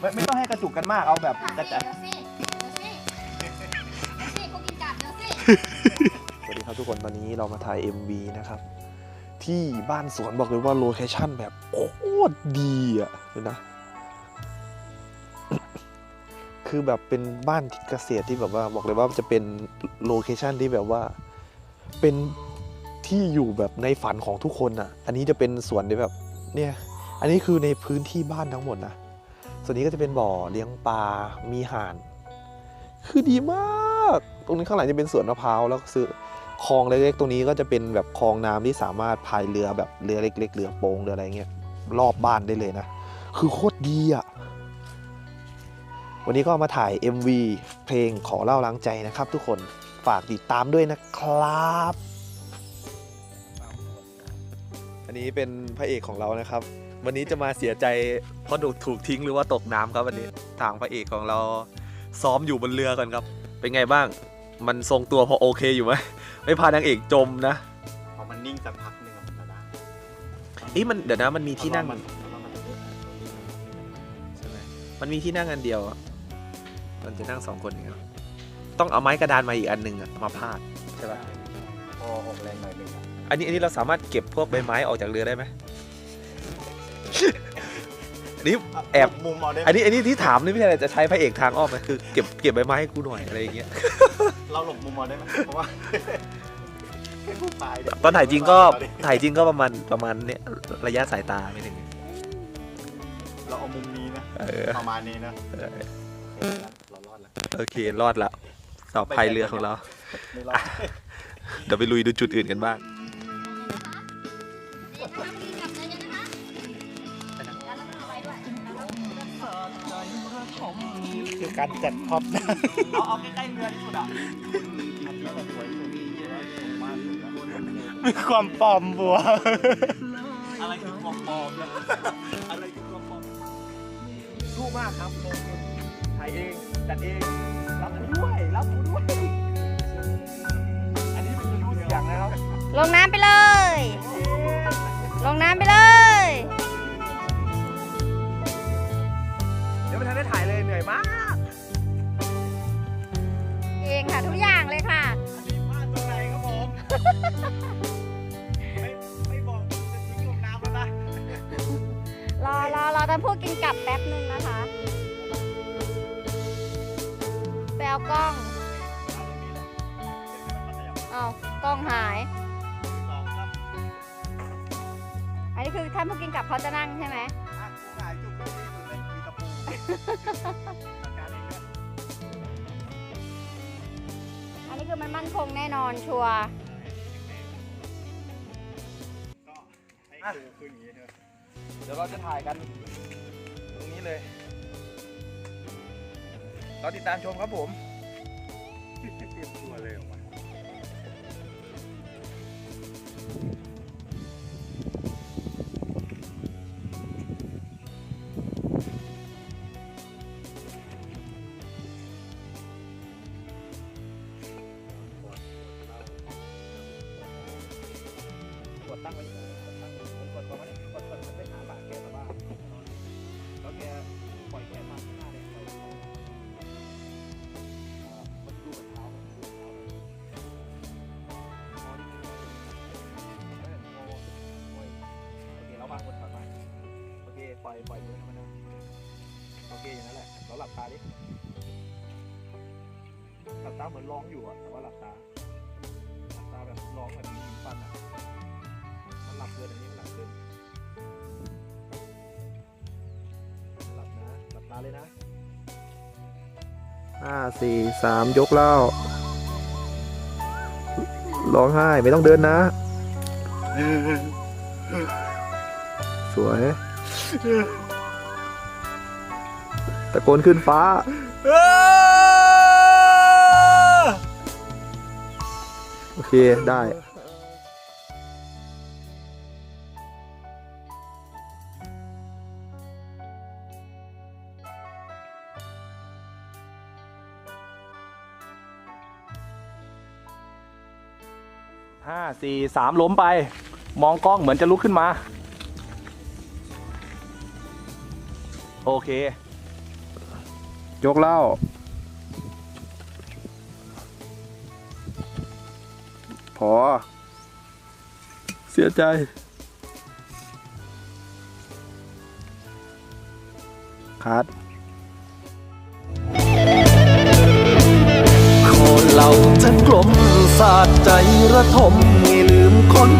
ไม่ไม่ต้องให้กระจุกกันมากเอาแบบกระจายเดี๋ยวสิเดี๋ยวสิเดี๋ยวสิกูกินกลับเดี๋ยวสิสวัสดีครับทุกคนตอนนี้เรามาถ่าย MV นะครับ ที่บ้านสวนบอกเลยว่าโลเคชั่นแบบโคตรดีอะดูนะ คือแบบเป็นบ้านเกษตรที่แบบว่าบอกเลยว่าจะเป็นโลเคชั่นที่แบบว่าเป็นที่อยู่แบบในฝันของทุกคนอะ อันนี้จะเป็นสวนที่แบบเนี่ย อันนี้คือในพื้นที่บ้านทั้งหมดนะ ส่วนนี้ก็จะเป็นบ่อเลี้ยงปลา มีห่าน คือดีมาก ตรงนี้ข้างหลังจะเป็นสวนมะพร้าวแล้วซื้อคลองเล็กๆ ตรงนี้ก็จะเป็นแบบคลองน้ำที่สามารถพายเรือแบบเรือเล็ก ๆ เรือโป่งเรืออะไรเงี้ยรอบบ้านได้เลยนะ คือโคตรดีอะ วันนี้ก็มาถ่าย MV เพลงขอเล่าล้างใจนะครับ ทุกคนฝากติดตามด้วยนะครับ อันนี้เป็นพระเอกของเรานะครับ วันนี้จะมาเสียใจเพราะถูกทิ้งหรือว่าตกน้ำครับวันนี้ทางพระเอกของเราซ้อมอยู่บนเรือกันครับ เป็นไงบ้าง มันทรงตัวพอโอเคอยู่ไหมไม่พานางเอกจมนะพอมันนิ่งสักพักหนึ่งอะมันจะได้เอ้ยมันเดี๋ยวนะมันมีที่นั่งเพราะว่ามันเพราะว่ามันจะเยอะใช่ไหมมันมีที่นั่งอันเดียวอะมันจะนั่งสองคนอย่างเงี้ยต้องเอาไม้กระดานมาอีกอันหนึ่งอะมาพาดใช่ปะพอออกแรงหน่อยหนึงอะอันนี้อันนี้เราสามารถเก็บพวกใบไม้ออกจากเรือได้ไหมอั นนี้แอบมุมเอาได้ไหมอันนี้อันนี้ที่ถามนี่ไม่ใช่อะไรจะใช้พระเอกทางอ้อมไหมคือเก็บเก็บใบไม้ให้กูหน่อยอะไรอย่างเงี้ยเราหลบมุมเอาได้ไหมเพราะว่าแค่ผู้ตายเนี่ยตอนถ่ายจริงก็ถ่ายจริงก็ประมาณประมาณเนี้ยระยะสายตาไม่ถึงเราเอามุมนี้นะเออประมาณนี้นะเออเรารอดแล้วโอเครอดละต่อพายเรือของเราไม่รอดเดี๋ยวไปลุยดูจุดอื่นกันบ้าง คือการจัดท็อปนะเอาเอาใกล้ๆเรือที่สุดอะอันนี้แบบสวยสุดผมว่าสุดแล้วมีความปลอมบัว อะไรคือความปลอมเนี่ยอะไรคือความปลอมสู้มากครับโมถ่ายเองจัดเองรับกูด้วยรับกูด้วย อันนี้เป็นรู้เสียงนะครับ ลงน้ำไปเลย ลงน้ำไปเลย ไม่ไม่บอกจะทิ้งลงน้ำแล้วนะรอรอรอตอนพูดกินกลับแป๊บนึงนะคะไปเอากล้องเอากล้องหาย อันนี้คือท่านผู้กินกลับเขาจะนั่งใช่ไหมอันนี้คือมันมั่นคงแน่นอนชัวร์ เดี๋ยวเราจะถ่ายกัน ตรงนี้เลยเราติดตามชมครับผมตัวเลยออกมากดตั้งไว้ก ดตั้งผมกดก่อนว่าเนี่ยกดกดมันไปหาปากแกแต่ว่าแล้วแกปล่อยแกมาข้างหน้าเลยปล่อเขามันดูกับเท้ามันดูเท้าเลยงอดนึงเอองอโอ้ยโอเคเราวางบนถอยมาโอเคปล่อยปล่อยมือมันนะโอเคอย่างนั้นแหละเราหลับตาดิหลับตาเหมือนร้องอยู่อะแต่ว่าหลับตาหลับตาแบบร้องแบบมีฟันอะ หลับเกินอันนี้มันหลับเกินหลับนะหลับตาเลยนะห้าสี่สามยกเล่าร้องไห้ไม่ต้องเดินนะ สวย ตะโกนขึ้นฟ้า โอเค ได้ ห้าสี่สามล้มไป มองกล้องเหมือนจะลุกขึ้นมา โอเค ยกเหล้าพอ เสียใจ คัดขอเหล่าจะกลม สาดใจระทมไม่ลืมคน